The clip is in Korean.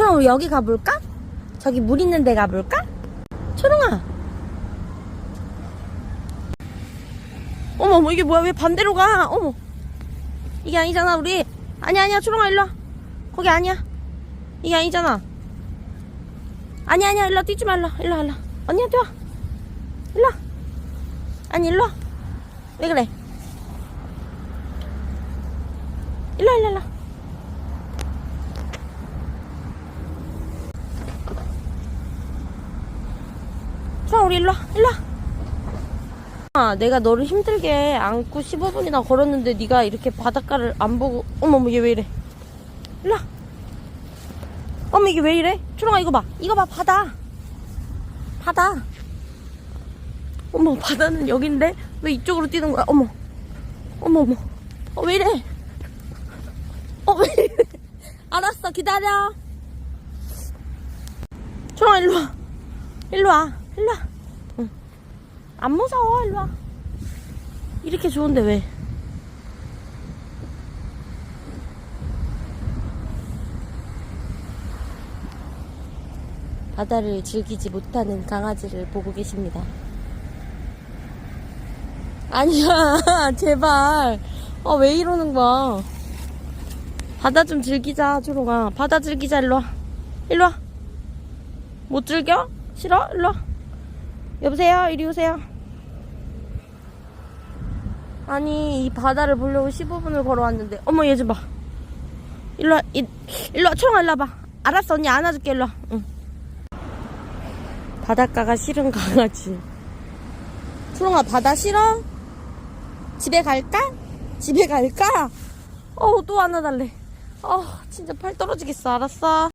초롱 우리 여기 가볼까? 저기 물 있는 데 가볼까? 초롱아! 어머 어머 이게 뭐야? 왜 반대로 가? 어머! 이게 아니잖아 우리. 아니야 아니야 초롱아 일로 와. 거기 아니야. 이게 아니잖아. 아니야 아니야 일로와. 뛰지 말라. 일로와 일로와. 언니한테 와 일로와. 아니 일로와. 왜 그래? 일로와 일로와 일로 와자 우리 일로와 일로와. 아 내가 너를 힘들게 안고 15분이나 걸었는데 네가 이렇게 바닷가를 안 보고 어머머 얘 왜 이래? 일로와. 어머 이게 왜 이래? 초롱아 이거 봐. 이거 봐 바다. 바다. 어머 바다는 여긴데? 왜 이쪽으로 뛰는 거야? 어머. 어머 어머. 어, 왜 이래? 어 왜 이래? 알았어 기다려. 초롱아 일로 와. 일로 와. 일로와. 응. 안 무서워 일로와 이렇게 좋은데 왜 바다를 즐기지 못하는 강아지를 보고 계십니다. 아니야, 제발. 아, 왜 이러는 거야. 바다 좀 즐기자, 초롱아. 바다 즐기자, 일로와. 일로와. 못 즐겨? 싫어? 일로와. 여보세요? 이리 오세요. 아니, 이 바다를 보려고 15분을 걸어왔는데. 어머, 얘 좀 봐. 일로 와, 이, 일로 와, 초롱아, 일로 와 봐. 알았어, 언니 안아줄게, 일로 와. 응. 바닷가가 싫은 강아지. 초롱아, 바다 싫어? 집에 갈까? 집에 갈까? 어우, 또 안아달래. 어, 진짜 팔 떨어지겠어. 알았어.